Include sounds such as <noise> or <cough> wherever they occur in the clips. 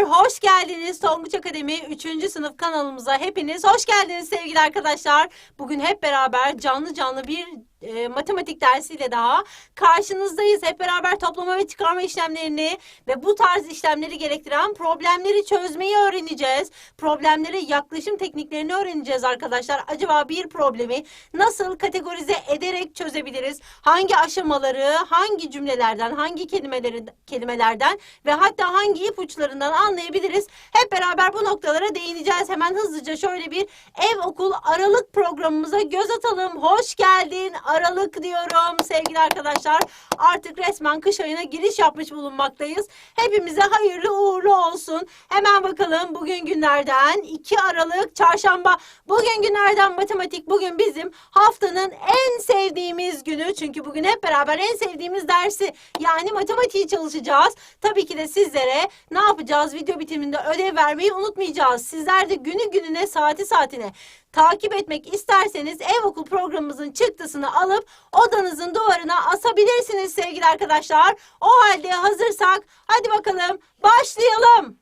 Merhabalar, hoş geldiniz Tonguç Akademi 3. sınıf kanalımıza hepiniz hoş geldiniz sevgili arkadaşlar. Bugün hep beraber canlı canlı bir e, matematik dersiyle daha karşınızdayız. Hep beraber toplama ve çıkarma işlemlerini ve bu tarz işlemleri gerektiren problemleri çözmeyi öğreneceğiz. Problemlere yaklaşım tekniklerini öğreneceğiz arkadaşlar. Acaba bir problemi nasıl kategorize ederek çözebiliriz? Hangi aşamaları, hangi cümlelerden, hangi kelimeleri, kelimelerden ve hatta hangi ipuçlarından anlayabiliriz? Hep beraber bu noktalara değineceğiz. Hemen hızlıca şöyle bir ev okul aralık programımıza göz atalım. Hoş geldin Aralık diyorum sevgili arkadaşlar. Artık resmen kış ayına giriş yapmış bulunmaktayız. Hepimize hayırlı uğurlu olsun. Hemen bakalım bugün günlerden 2 Aralık çarşamba. Bugün günlerden matematik bugün bizim haftanın en sevdiğimiz günü. Çünkü bugün hep beraber en sevdiğimiz dersi yani matematiği çalışacağız. Tabii ki de sizlere ne yapacağız? Video bitiminde ödev vermeyi unutmayacağız. Sizler de günü gününe saati saatine takip etmek isterseniz ev okul programımızın çıktısını alıp odanızın duvarına asabilirsiniz sevgili arkadaşlar. O halde hazırsak hadi bakalım başlayalım.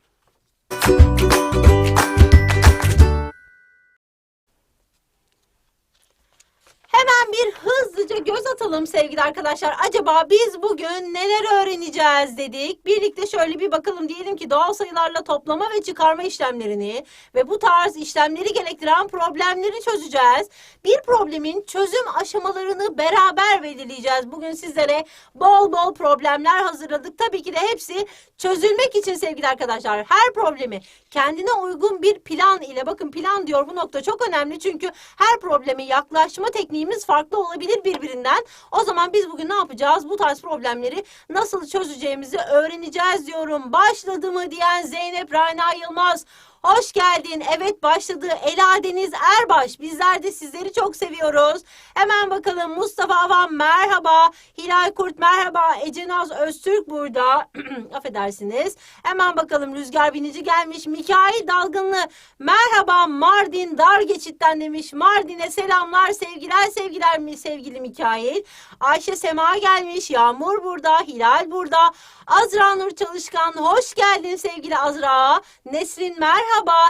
Hemen bir hızlıca göz atalım sevgili arkadaşlar. Acaba biz bugün neler öğreneceğiz dedik. Birlikte şöyle bir bakalım diyelim ki doğal sayılarla toplama ve çıkarma işlemlerini ve bu tarz işlemleri gerektiren problemleri çözeceğiz. Bir problemin çözüm aşamalarını beraber belirleyeceğiz. Bugün sizlere bol bol problemler hazırladık. Tabii ki de hepsi çözülmek için sevgili arkadaşlar. Her problemi kendine uygun bir plan ile bakın plan diyor bu nokta çok önemli çünkü her probleme yaklaşma tekniğimiz farklı olabilir birbirinden. O zaman biz bugün ne yapacağız? Bu tarz problemleri nasıl çözeceğimizi öğreneceğiz diyorum. Başladı mı diyen Zeynep Rana Yılmaz. Hoş geldin. Evet başladı. Ela Deniz Erbaş. Bizler de sizleri çok seviyoruz. Hemen bakalım Mustafa Avan merhaba. Hilal Kurt merhaba. Ece Naz Öztürk burada. <clears throat> Affedersiniz. Hemen bakalım Rüzgar Binici gelmiş. Mikail Dalgınlı merhaba Mardin Dar Geçit'ten demiş. Mardin'e selamlar sevgiler sevgiler mi sevgili Mikail. Ayşe Sema gelmiş. Yağmur burada. Hilal burada. Azra Nur Çalışkan hoş geldin sevgili Azra. Nesrin merhaba.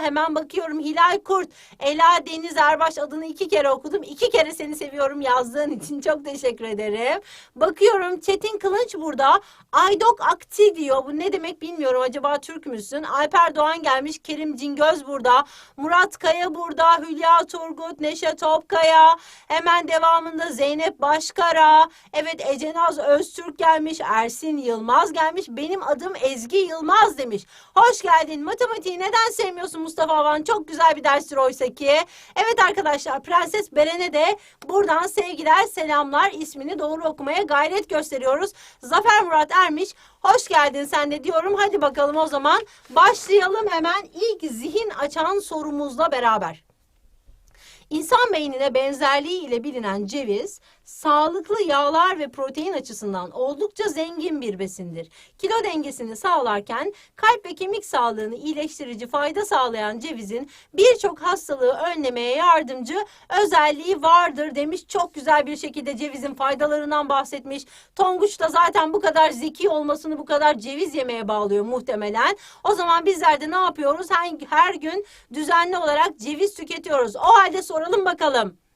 Hemen bakıyorum Hilal Kurt. Ela Deniz Erbaş adını iki kere okudum. İki kere seni seviyorum yazdığın için çok teşekkür ederim. Bakıyorum Çetin Kılınç burada. Aydok Akti diyor. Bu ne demek bilmiyorum. Acaba Türk müsün? Alper Doğan gelmiş. Kerim Cingöz burada. Murat Kaya burada. Hülya Turgut, Neşe Topkaya. Hemen devamında Zeynep Başkara. Evet Ece Naz Öztürk gelmiş. Ersin Yılmaz gelmiş. Benim adım Ezgi Yılmaz demiş. Hoş geldin. Matematiği neden sevmiyorsun Mustafa Avan? Çok güzel bir derstir oysa ki. Evet arkadaşlar Prenses Beren'e de buradan sevgiler selamlar. ismini doğru okumaya gayret gösteriyoruz. Zafer Murat Ermiş hoş geldin sen de diyorum. Hadi bakalım o zaman başlayalım hemen ilk zihin açan sorumuzla beraber. İnsan beynine benzerliği ile bilinen ceviz, sağlıklı yağlar ve protein açısından oldukça zengin bir besindir. Kilo dengesini sağlarken kalp ve kemik sağlığını iyileştirici fayda sağlayan cevizin birçok hastalığı önlemeye yardımcı özelliği vardır demiş. Çok güzel bir şekilde cevizin faydalarından bahsetmiş. Tonguç da zaten bu kadar zeki olmasını bu kadar ceviz yemeye bağlıyor muhtemelen. O zaman bizler de ne yapıyoruz? Her, her gün düzenli olarak ceviz tüketiyoruz. O halde soralım bakalım.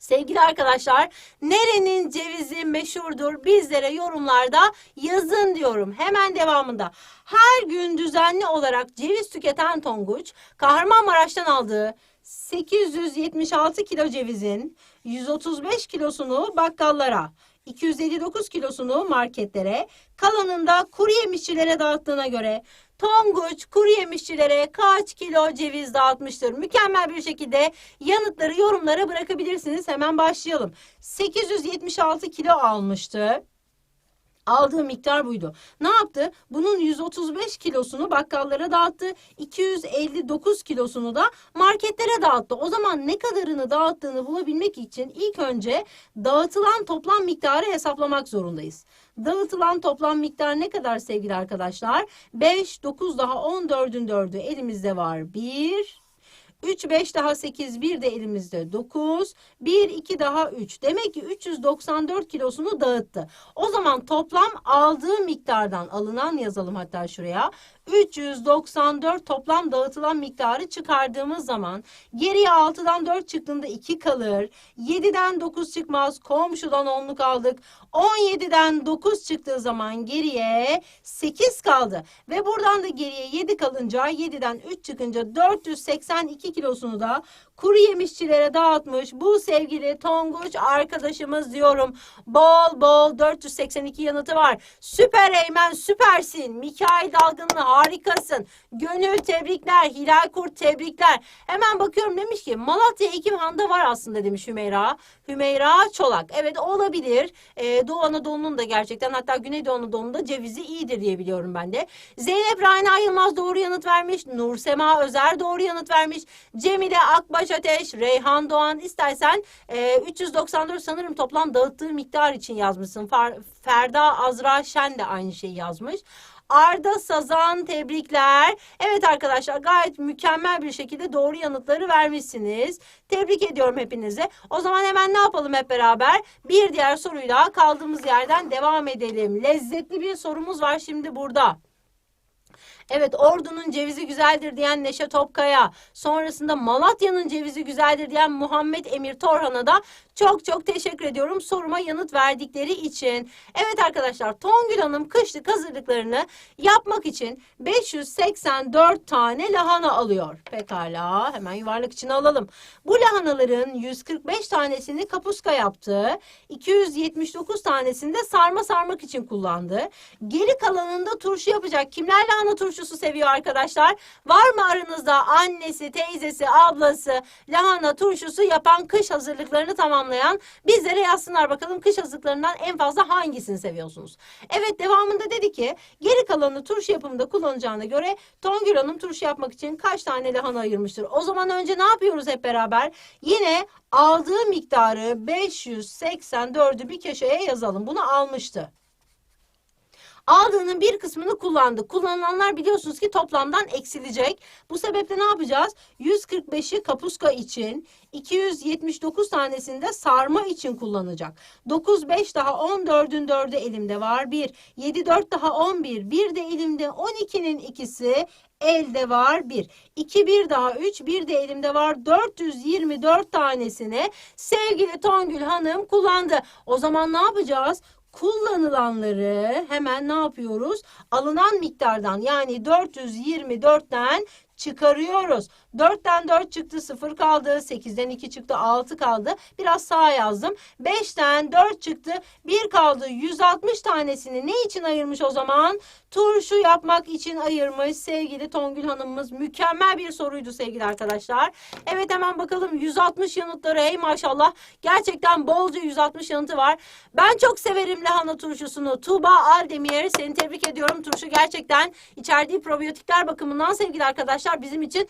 Sevgili arkadaşlar, nerenin cevizi meşhurdur? Bizlere yorumlarda yazın diyorum. Hemen devamında. Her gün düzenli olarak ceviz tüketen Tonguç, Kahramanmaraş'tan aldığı 876 kilo cevizin 135 kilosunu bakkallara, 259 kilosunu marketlere, kalanını da kuru yemişçilere dağıttığına göre Tonguç kuru yemişçilere kaç kilo ceviz dağıtmıştır? Mükemmel bir şekilde yanıtları yorumlara bırakabilirsiniz. Hemen başlayalım. 876 kilo almıştı. Aldığı miktar buydu. Ne yaptı? Bunun 135 kilosunu bakkallara dağıttı. 259 kilosunu da marketlere dağıttı. O zaman ne kadarını dağıttığını bulabilmek için ilk önce dağıtılan toplam miktarı hesaplamak zorundayız. Dağıtılan toplam miktar ne kadar sevgili arkadaşlar? 5, 9 daha 14'ün 4'ü elimizde var. 1, 3, 5 daha 8, 1 de elimizde 9. 1, 2 daha 3. Demek ki 394 kilosunu dağıttı. O zaman toplam aldığı miktardan alınan yazalım hatta şuraya. 394 toplam dağıtılan miktarı çıkardığımız zaman geriye 6'dan 4 çıktığında 2 kalır. 7'den 9 çıkmaz. Komşudan 10'luk aldık. 17'den 9 çıktığı zaman geriye 8 kaldı. Ve buradan da geriye 7 kalınca 7'den 3 çıkınca 482 kilosunu da kuru yemişçilere dağıtmış bu sevgili Tonguç arkadaşımız diyorum. Bol bol 482 yanıtı var. Süper Eymen süpersin. Mikail Dalgınlı harikasın. Gönül tebrikler. Hilal Kurt tebrikler. Hemen bakıyorum demiş ki Malatya Ekimhan'da var aslında demiş Hümeyra. Hümeyra Çolak. Evet olabilir. Ee, Doğu Anadolu'nun da gerçekten hatta Güneydoğu Anadolu'nun da cevizi iyidir diye biliyorum ben de. Zeynep Rayna Yılmaz doğru yanıt vermiş. Nur Sema Özer doğru yanıt vermiş. Cemile Akbaş Ateş, Reyhan Doğan istersen e, 394 sanırım toplam dağıttığı miktar için yazmışsın. Fer- Ferda Azra Şen de aynı şeyi yazmış. Arda Sazan tebrikler. Evet arkadaşlar gayet mükemmel bir şekilde doğru yanıtları vermişsiniz. Tebrik ediyorum hepinizi. O zaman hemen ne yapalım hep beraber? Bir diğer soruyla kaldığımız yerden devam edelim. Lezzetli bir sorumuz var şimdi burada. Evet Ordu'nun cevizi güzeldir diyen Neşe Topkaya. Sonrasında Malatya'nın cevizi güzeldir diyen Muhammed Emir Torhan'a da çok çok teşekkür ediyorum soruma yanıt verdikleri için. Evet arkadaşlar Tongül Hanım kışlık hazırlıklarını yapmak için 584 tane lahana alıyor. Pekala hemen yuvarlak içine alalım. Bu lahanaların 145 tanesini kapuska yaptı. 279 tanesini de sarma sarmak için kullandı. Geri kalanında turşu yapacak. Kimler lahana turşusu seviyor arkadaşlar? Var mı aranızda annesi, teyzesi, ablası lahana turşusu yapan kış hazırlıklarını tamamlayan bizlere yazsınlar bakalım kış hazırlıklarından en fazla hangisini seviyorsunuz? Evet devamında dedi ki geri kalanını turşu yapımında kullanacağına göre Tongül Hanım turşu yapmak için kaç tane lahana ayırmıştır? O zaman önce ne yapıyoruz hep beraber? Yine aldığı miktarı 584'ü bir köşeye yazalım. Bunu almıştı. Aldığının bir kısmını kullandı. Kullanılanlar biliyorsunuz ki toplamdan eksilecek. Bu sebeple ne yapacağız? 145'i kapuska için, 279 tanesini de sarma için kullanacak. 9, 5 daha 14'ün 4'ü elimde var. 1, 7, 4 daha 11. 1 de elimde 12'nin ikisi elde var 1. 2 bir daha 3 bir de elimde var 424 tanesini sevgili Tongül Hanım kullandı. O zaman ne yapacağız? Kullanılanları hemen ne yapıyoruz? Alınan miktardan yani 424'ten çıkarıyoruz. 4'ten 4 çıktı 0 kaldı. 8'den 2 çıktı 6 kaldı. Biraz sağa yazdım. 5'ten 4 çıktı 1 kaldı. 160 tanesini ne için ayırmış o zaman? Turşu yapmak için ayırmış sevgili Tongül Hanımımız. Mükemmel bir soruydu sevgili arkadaşlar. Evet hemen bakalım 160 yanıtları. Hey maşallah. Gerçekten bolca 160 yanıtı var. Ben çok severim lahana turşusunu. Tuğba Aldemir seni tebrik ediyorum. Turşu gerçekten içerdiği probiyotikler bakımından sevgili arkadaşlar bizim için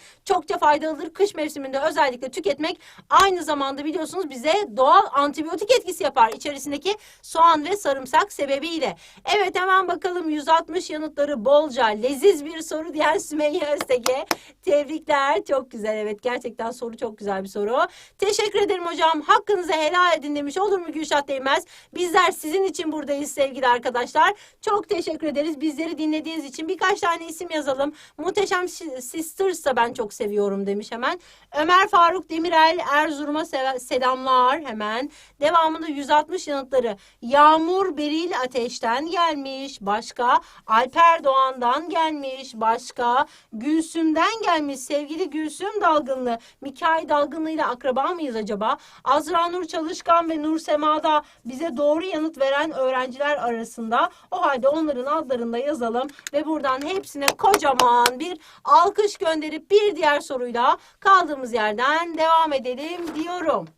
çokça faydalıdır. Kış mevsiminde özellikle tüketmek aynı zamanda biliyorsunuz bize doğal antibiyotik etkisi yapar. İçerisindeki soğan ve sarımsak sebebiyle. Evet hemen bakalım 160 yanıtları bolca leziz bir soru diyen Sümeyye Öztege. Tebrikler. Çok güzel evet gerçekten soru çok güzel bir soru. Teşekkür ederim hocam. Hakkınızı helal edin demiş. Olur mu Gülşah Değmez? Bizler sizin için buradayız sevgili arkadaşlar. Çok teşekkür ederiz. Bizleri dinlediğiniz için birkaç tane isim yazalım. Muhteşem Sisters'ı ben çok seviyorum demiş hemen. Ömer Faruk Demirel Erzurum'a se- selamlar hemen. Devamında 160 yanıtları. Yağmur Beril Ateş'ten gelmiş. Başka Alper Doğan'dan gelmiş. Başka Gülsüm'den gelmiş. Sevgili Gülsüm Dalgınlı. Mikail Dalgınlı ile akraba mıyız acaba? Azra Nur Çalışkan ve Nur Sema'da bize doğru yanıt veren öğrenciler arasında. O halde onların adlarını da yazalım ve buradan hepsine kocaman bir alkış gönderip bir diğer soruyla kaldığımız yerden devam edelim diyorum.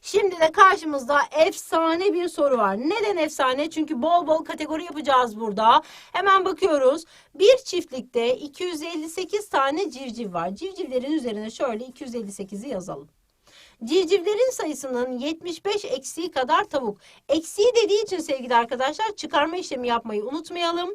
Şimdi de karşımızda efsane bir soru var. Neden efsane? Çünkü bol bol kategori yapacağız burada. Hemen bakıyoruz. Bir çiftlikte 258 tane civciv var. Civcivlerin üzerine şöyle 258'i yazalım. Civcivlerin sayısının 75 eksiği kadar tavuk. Eksiği dediği için sevgili arkadaşlar çıkarma işlemi yapmayı unutmayalım.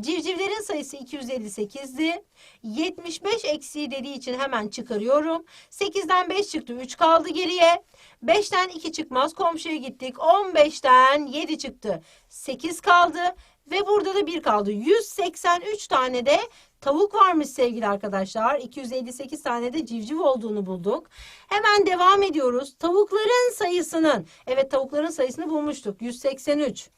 Civcivlerin sayısı 258'di. 75 eksiği dediği için hemen çıkarıyorum. 8'den 5 çıktı 3 kaldı geriye. 5'ten 2 çıkmaz komşuya gittik. 15'ten 7 çıktı. 8 kaldı. Ve burada da 1 kaldı. 183 tane de tavuk varmış sevgili arkadaşlar. 258 tane de civciv olduğunu bulduk. Hemen devam ediyoruz. Tavukların sayısının, evet tavukların sayısını bulmuştuk. 183.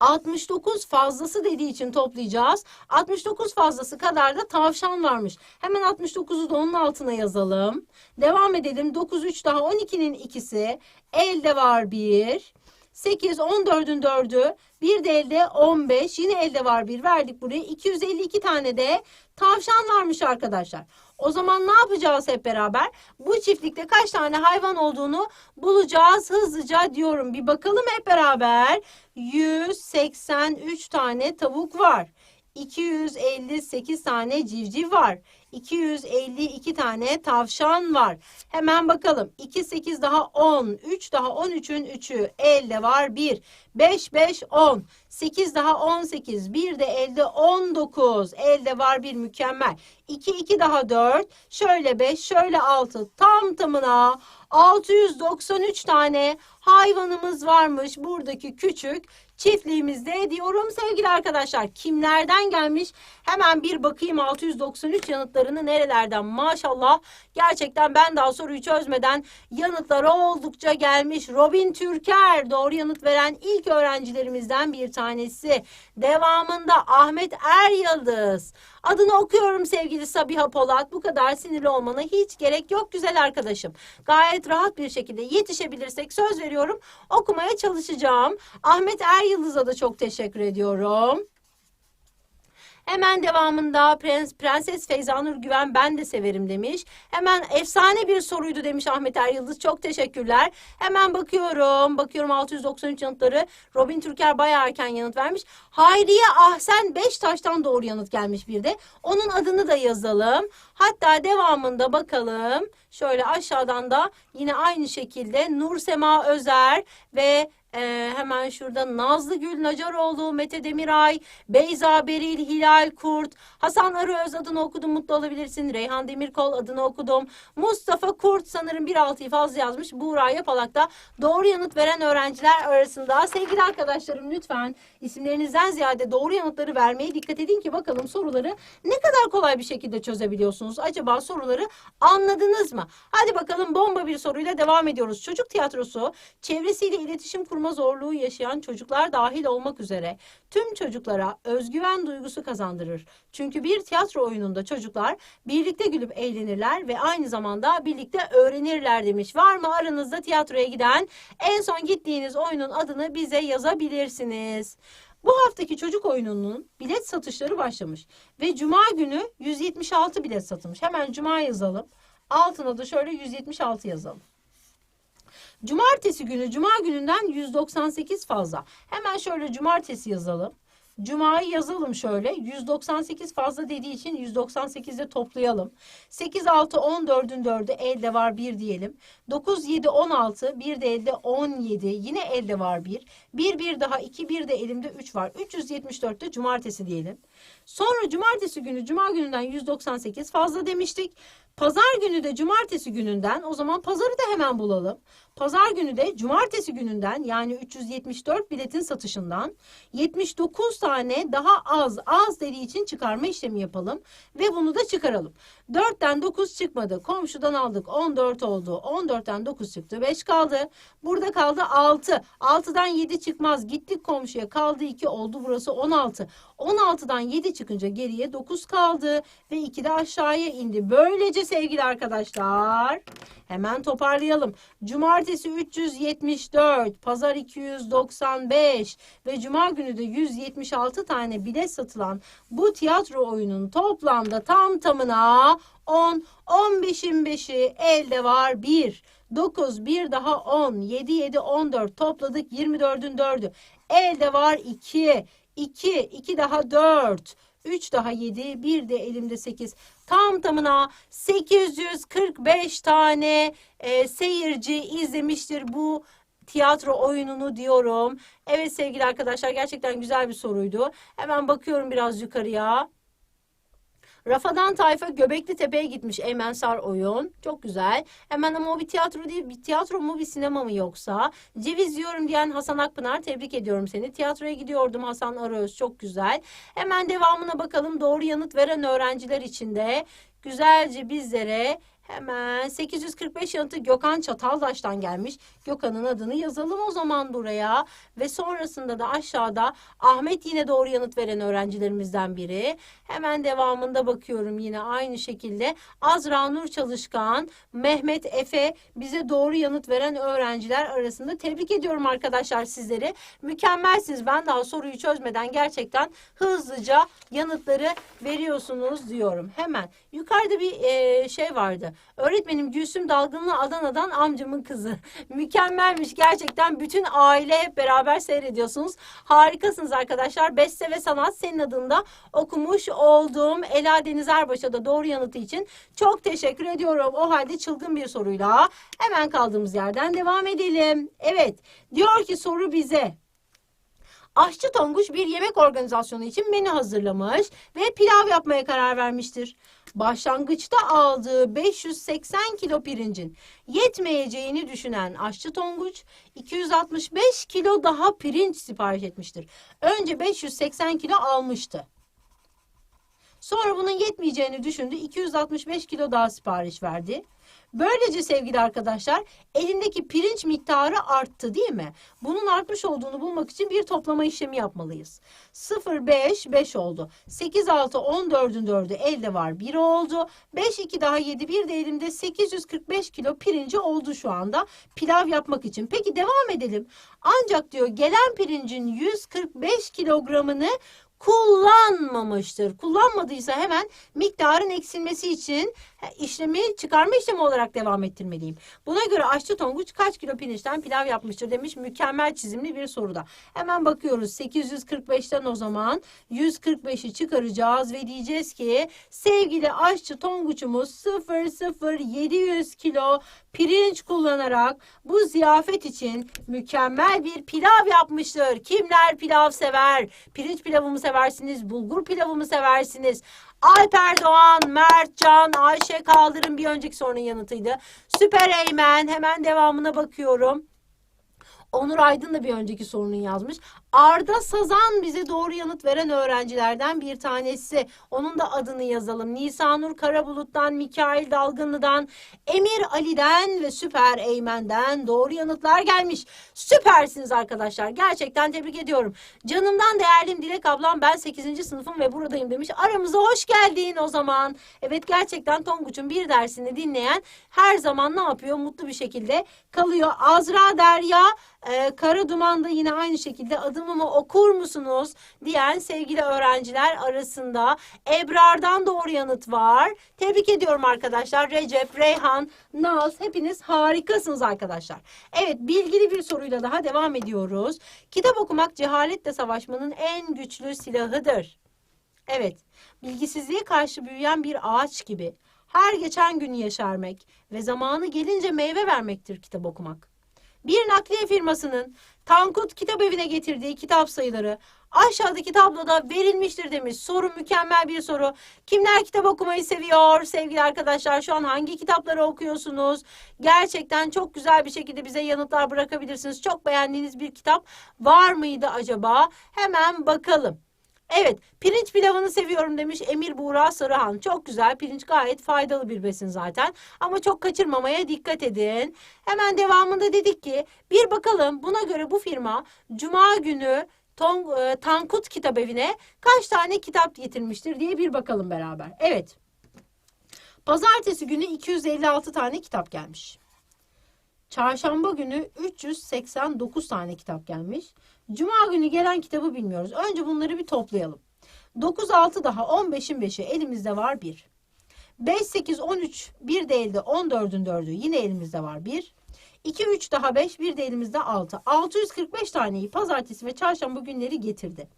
69 fazlası dediği için toplayacağız. 69 fazlası kadar da tavşan varmış. Hemen 69'u da onun altına yazalım. Devam edelim. 9, 3 daha 12'nin ikisi. Elde var 1. 8, 14'ün 4'ü. Bir de elde 15. Yine elde var 1. Verdik buraya. 252 tane de tavşan varmış arkadaşlar. O zaman ne yapacağız hep beraber? Bu çiftlikte kaç tane hayvan olduğunu bulacağız hızlıca diyorum. Bir bakalım hep beraber. 183 tane tavuk var. 258 tane civciv var. 252 tane tavşan var. Hemen bakalım. 2, 8 daha 10. 3 daha 13'ün 3'ü. Elde var 1. 5, 5, 10. 8 daha 18. Bir de elde 19. Elde var 1 mükemmel. 2, 2 daha 4. Şöyle 5, şöyle 6. Tam tamına 693 tane hayvanımız varmış buradaki küçük çiftliğimizde diyorum sevgili arkadaşlar. Kimlerden gelmiş? Hemen bir bakayım 693 yanıtlarını nerelerden maşallah. Gerçekten ben daha soruyu çözmeden yanıtları oldukça gelmiş. Robin Türker doğru yanıt veren ilk öğrencilerimizden bir tanesi. Devamında Ahmet Er Yıldız. Adını okuyorum sevgili Sabiha Polat. Bu kadar sinirli olmana hiç gerek yok güzel arkadaşım. Gayet rahat bir şekilde yetişebilirsek söz veriyorum okumaya çalışacağım. Ahmet Er Yıldız'a da çok teşekkür ediyorum. Hemen devamında Prens, Prenses Feyzanur Güven ben de severim demiş. Hemen efsane bir soruydu demiş Ahmet Er Yıldız. Çok teşekkürler. Hemen bakıyorum. Bakıyorum 693 yanıtları. Robin Türker bayağı erken yanıt vermiş. Hayriye Ahsen Beştaş'tan doğru yanıt gelmiş bir de. Onun adını da yazalım. Hatta devamında bakalım. Şöyle aşağıdan da yine aynı şekilde Nur Sema Özer ve ee, hemen şurada Nazlı Gül Nacaroğlu, Mete Demiray, Beyza Beril, Hilal Kurt, Hasan Arıöz adını okudum mutlu olabilirsin. Reyhan Demirkol adını okudum. Mustafa Kurt sanırım bir altıyı fazla yazmış. Buğra Yapalak da doğru yanıt veren öğrenciler arasında. Sevgili arkadaşlarım lütfen isimlerinizden ziyade doğru yanıtları vermeye dikkat edin ki bakalım soruları ne kadar kolay bir şekilde çözebiliyorsunuz. Acaba soruları anladınız mı? Hadi bakalım bomba bir soruyla devam ediyoruz. Çocuk tiyatrosu çevresiyle iletişim kurma zorluğu yaşayan çocuklar dahil olmak üzere tüm çocuklara özgüven duygusu kazandırır. Çünkü bir tiyatro oyununda çocuklar birlikte gülüp eğlenirler ve aynı zamanda birlikte öğrenirler demiş. Var mı aranızda tiyatroya giden en son gittiğiniz oyunun adını bize yazabilirsiniz. Bu haftaki çocuk oyununun bilet satışları başlamış ve cuma günü 176 bilet satılmış. Hemen cuma yazalım. Altına da şöyle 176 yazalım. Cumartesi günü cuma gününden 198 fazla. Hemen şöyle cumartesi yazalım. Cuma'yı yazalım şöyle. 198 fazla dediği için 198'de toplayalım. 8, 6, 14'ün 4'ü elde var 1 diyelim. 9, 7, 16. Bir de elde 17. Yine elde var 1. 1, 1 daha 2, 1 de elimde 3 var. 374'te cumartesi diyelim. Sonra cumartesi günü cuma gününden 198 fazla demiştik. Pazar günü de cumartesi gününden o zaman pazarı da hemen bulalım. Pazar günü de cumartesi gününden yani 374 biletin satışından 79 tane daha az az dediği için çıkarma işlemi yapalım ve bunu da çıkaralım. 4'ten 9 çıkmadı. Komşudan aldık 14 oldu. 14'ten 9 çıktı 5 kaldı. Burada kaldı 6. 6'dan 7 çıkmaz. Gittik komşuya kaldı 2 oldu burası 16. 16'dan 7 çıkınca geriye 9 kaldı ve 2 de aşağıya indi. Böylece sevgili arkadaşlar hemen toparlayalım. Cumartesi 374, pazar 295 ve cuma günü de 176 tane bilet satılan bu tiyatro oyunun toplamda tam tamına 10, 15'in 5'i elde var 1. 9, 1 daha 10, 7, 7, 14 topladık 24'ün 4'ü. Elde var 2, 2, 2 daha 4. 3 daha 7, 1 de elimde 8. tam tamına 845 tane e, seyirci izlemiştir bu tiyatro oyununu diyorum. Evet sevgili arkadaşlar gerçekten güzel bir soruydu. Hemen bakıyorum biraz yukarıya. Rafadan Tayfa Göbekli Tepe'ye gitmiş Eymensar oyun. Çok güzel. Hemen ama o bir tiyatro değil. Bir tiyatro mu bir sinema mı yoksa? Ceviz yiyorum diyen Hasan Akpınar tebrik ediyorum seni. Tiyatroya gidiyordum Hasan Aröz. Çok güzel. Hemen devamına bakalım. Doğru yanıt veren öğrenciler için de güzelce bizlere Hemen 845 yanıtı Gökhan Çataldaş'tan gelmiş. Gökhan'ın adını yazalım o zaman buraya. Ve sonrasında da aşağıda Ahmet yine doğru yanıt veren öğrencilerimizden biri. Hemen devamında bakıyorum yine aynı şekilde. Azra Nur Çalışkan, Mehmet Efe bize doğru yanıt veren öğrenciler arasında. Tebrik ediyorum arkadaşlar sizleri. Mükemmelsiniz. Ben daha soruyu çözmeden gerçekten hızlıca yanıtları veriyorsunuz diyorum. Hemen yukarıda bir eee, şey vardı. Öğretmenim Gülsüm Dalgınlı Adana'dan amcamın kızı. <laughs> Mükemmelmiş gerçekten. Bütün aile hep beraber seyrediyorsunuz. Harikasınız arkadaşlar. Beste ve Sanat senin adında okumuş olduğum Ela Deniz Erbaş'a da doğru yanıtı için çok teşekkür ediyorum. O halde çılgın bir soruyla hemen kaldığımız yerden devam edelim. Evet diyor ki soru bize. Aşçı Tonguç bir yemek organizasyonu için menü hazırlamış ve pilav yapmaya karar vermiştir. Başlangıçta aldığı 580 kilo pirincin yetmeyeceğini düşünen Aşçı Tonguç 265 kilo daha pirinç sipariş etmiştir. Önce 580 kilo almıştı. Sonra bunun yetmeyeceğini düşündü. 265 kilo daha sipariş verdi. Böylece sevgili arkadaşlar elindeki pirinç miktarı arttı değil mi? Bunun artmış olduğunu bulmak için bir toplama işlemi yapmalıyız. 0, 5, 5 oldu. 8, 6, 14'ün 4'ü elde var 1 oldu. 5, 2 daha 7, 1 de elimde 845 kilo pirinci oldu şu anda pilav yapmak için. Peki devam edelim. Ancak diyor gelen pirincin 145 kilogramını kullanmamıştır. Kullanmadıysa hemen miktarın eksilmesi için işlemi çıkarma işlemi olarak devam ettirmeliyim. Buna göre aşçı Tonguç kaç kilo pirinçten pilav yapmıştır demiş mükemmel çizimli bir soruda. Hemen bakıyoruz 845'ten o zaman 145'i çıkaracağız ve diyeceğiz ki sevgili aşçı Tonguç'umuz 00700 kilo pirinç kullanarak bu ziyafet için mükemmel bir pilav yapmıştır. Kimler pilav sever? Pirinç pilavımı seversiniz, bulgur pilavımı seversiniz. Alper Doğan, Mert Can, Ayşe Kaldırım bir önceki sorunun yanıtıydı. Süper Eymen hemen devamına bakıyorum. Onur Aydın da bir önceki sorunun yazmış. Arda Sazan bize doğru yanıt veren öğrencilerden bir tanesi. Onun da adını yazalım. Nisanur Karabulut'tan, Mikail Dalgınlı'dan, Emir Ali'den ve Süper Eymen'den doğru yanıtlar gelmiş. Süpersiniz arkadaşlar. Gerçekten tebrik ediyorum. Canımdan değerlim Dilek ablam ben 8. sınıfım ve buradayım demiş. Aramıza hoş geldin o zaman. Evet gerçekten Tonguç'un bir dersini dinleyen her zaman ne yapıyor? Mutlu bir şekilde kalıyor. Azra Derya e, Kara Duman'da yine aynı şekilde adımımı okur musunuz diyen sevgili öğrenciler arasında Ebrar'dan doğru yanıt var. Tebrik ediyorum arkadaşlar. Recep, Reyhan, Naz hepiniz harikasınız arkadaşlar. Evet bilgili bir soruyla daha devam ediyoruz. Kitap okumak cehaletle savaşmanın en güçlü silahıdır. Evet, bilgisizliğe karşı büyüyen bir ağaç gibi her geçen gün yeşermek ve zamanı gelince meyve vermektir kitap okumak. Bir nakliye firmasının Tankut Kitap Evi'ne getirdiği kitap sayıları aşağıdaki tabloda verilmiştir demiş. Soru mükemmel bir soru. Kimler kitap okumayı seviyor sevgili arkadaşlar? Şu an hangi kitapları okuyorsunuz? Gerçekten çok güzel bir şekilde bize yanıtlar bırakabilirsiniz. Çok beğendiğiniz bir kitap var mıydı acaba? Hemen bakalım. Evet, pirinç pilavını seviyorum demiş Emir Buğra Sarıhan. Çok güzel, pirinç gayet faydalı bir besin zaten. Ama çok kaçırmamaya dikkat edin. Hemen devamında dedik ki, bir bakalım buna göre bu firma Cuma günü Tong, e, Tankut Kitap Evi'ne kaç tane kitap getirmiştir diye bir bakalım beraber. Evet, pazartesi günü 256 tane kitap gelmiş. Çarşamba günü 389 tane kitap gelmiş. Cuma günü gelen kitabı bilmiyoruz. Önce bunları bir toplayalım. 9, 6 daha 15'in 5'i elimizde var 1. 5, 8, 13 bir de elde 14'ün 4'ü yine elimizde var 1. 2, 3 daha 5, bir de elimizde 6. 645 taneyi pazartesi ve çarşamba günleri getirdi.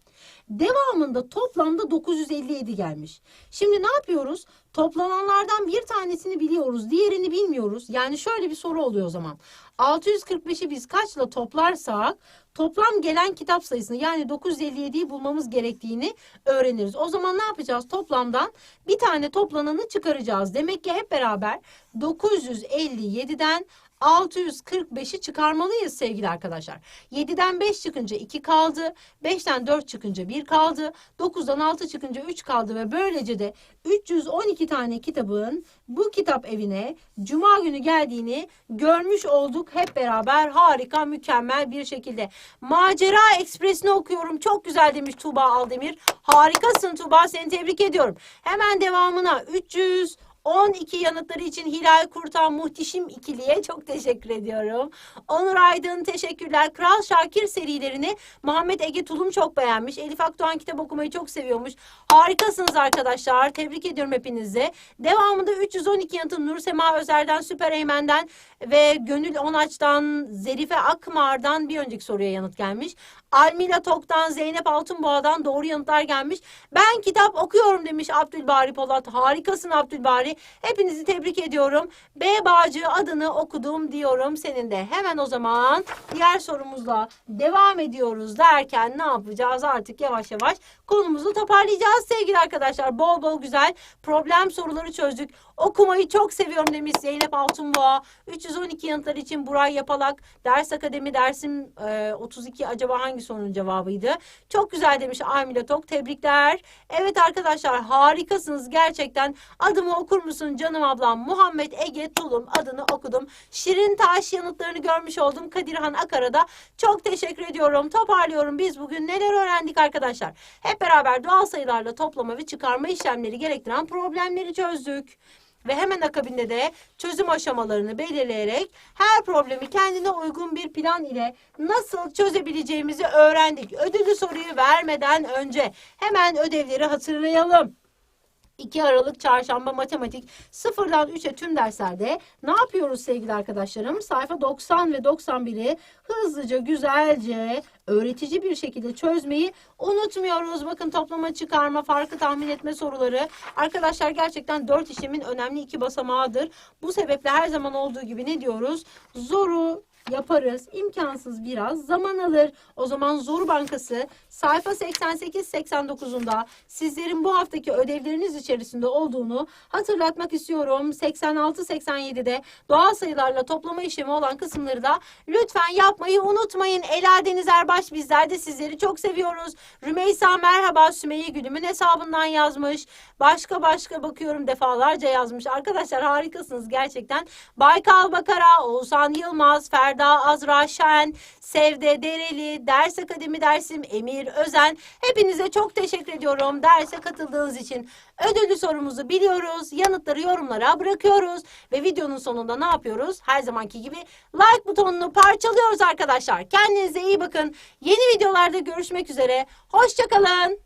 Devamında toplamda 957 gelmiş. Şimdi ne yapıyoruz? Toplananlardan bir tanesini biliyoruz, diğerini bilmiyoruz. Yani şöyle bir soru oluyor o zaman. 645'i biz kaçla toplarsak toplam gelen kitap sayısını yani 957'yi bulmamız gerektiğini öğreniriz. O zaman ne yapacağız? Toplamdan bir tane toplananı çıkaracağız. Demek ki hep beraber 957'den 645'i çıkarmalıyız sevgili arkadaşlar. 7'den 5 çıkınca 2 kaldı. 5'ten 4 çıkınca 1 kaldı. 9'dan 6 çıkınca 3 kaldı ve böylece de 312 tane kitabın bu kitap evine cuma günü geldiğini görmüş olduk hep beraber. Harika, mükemmel bir şekilde. Macera Ekspresi'ni okuyorum. Çok güzel demiş Tuğba Aldemir. Harikasın Tuğba seni tebrik ediyorum. Hemen devamına 300 12 yanıtları için Hilal Kurtan muhteşem ikiliye çok teşekkür ediyorum. Onur Aydın teşekkürler. Kral Şakir serilerini Muhammed Ege Tulum çok beğenmiş. Elif Akdoğan kitap okumayı çok seviyormuş. Harikasınız arkadaşlar. Tebrik ediyorum hepinizi. Devamında 312 yanıtı Nur Sema Özer'den, Süper Eymen'den ve Gönül Onaç'tan, Zerife Akmar'dan bir önceki soruya yanıt gelmiş. Almila Tok'tan, Zeynep Altunboğa'dan doğru yanıtlar gelmiş. Ben kitap okuyorum demiş Abdülbari Polat. Harikasın Abdülbari. Hepinizi tebrik ediyorum. B Bağcı adını okudum diyorum senin de. Hemen o zaman diğer sorumuzla devam ediyoruz derken ne yapacağız artık yavaş yavaş konumuzu toparlayacağız sevgili arkadaşlar. Bol bol güzel problem soruları çözdük. Okumayı çok seviyorum demiş Zeynep Altunboğa. 312 yanıtlar için Buray Yapalak. Ders Akademi dersim e, 32 acaba hangi sorunun cevabıydı? Çok güzel demiş Amile Tok. Tebrikler. Evet arkadaşlar harikasınız gerçekten. Adımı okur musun canım ablam? Muhammed Ege Tulum adını okudum. Şirin Taş yanıtlarını görmüş oldum. Kadirhan Akara'da. Çok teşekkür ediyorum. Toparlıyorum. Biz bugün neler öğrendik arkadaşlar? Hep beraber doğal sayılarla toplama ve çıkarma işlemleri gerektiren problemleri çözdük. Ve hemen akabinde de çözüm aşamalarını belirleyerek her problemi kendine uygun bir plan ile nasıl çözebileceğimizi öğrendik. Ödüllü soruyu vermeden önce hemen ödevleri hatırlayalım. 2 Aralık Çarşamba Matematik 0'dan 3'e tüm derslerde ne yapıyoruz sevgili arkadaşlarım? Sayfa 90 ve 91'i hızlıca, güzelce, öğretici bir şekilde çözmeyi unutmuyoruz. Bakın toplama, çıkarma, farkı tahmin etme soruları. Arkadaşlar gerçekten 4 işlemin önemli iki basamağıdır. Bu sebeple her zaman olduğu gibi ne diyoruz? Zoru yaparız. İmkansız biraz zaman alır. O zaman Zor Bankası sayfa 88-89'unda sizlerin bu haftaki ödevleriniz içerisinde olduğunu hatırlatmak istiyorum. 86-87'de doğal sayılarla toplama işlemi olan kısımları da lütfen yapmayı unutmayın. Ela Deniz Erbaş bizler de sizleri çok seviyoruz. Rümeysa merhaba Sümeyye Gülüm'ün hesabından yazmış. Başka başka bakıyorum defalarca yazmış. Arkadaşlar harikasınız gerçekten. Baykal Bakara, Oğuzhan Yılmaz, Ferda Azra Şen, Sevde Dereli, Ders Akademi dersim Emir Özen. Hepinize çok teşekkür ediyorum derse katıldığınız için. Ödüllü sorumuzu biliyoruz. Yanıtları yorumlara bırakıyoruz. Ve videonun sonunda ne yapıyoruz? Her zamanki gibi like butonunu parçalıyoruz arkadaşlar. Kendinize iyi bakın. Yeni videolarda görüşmek üzere. Hoşçakalın.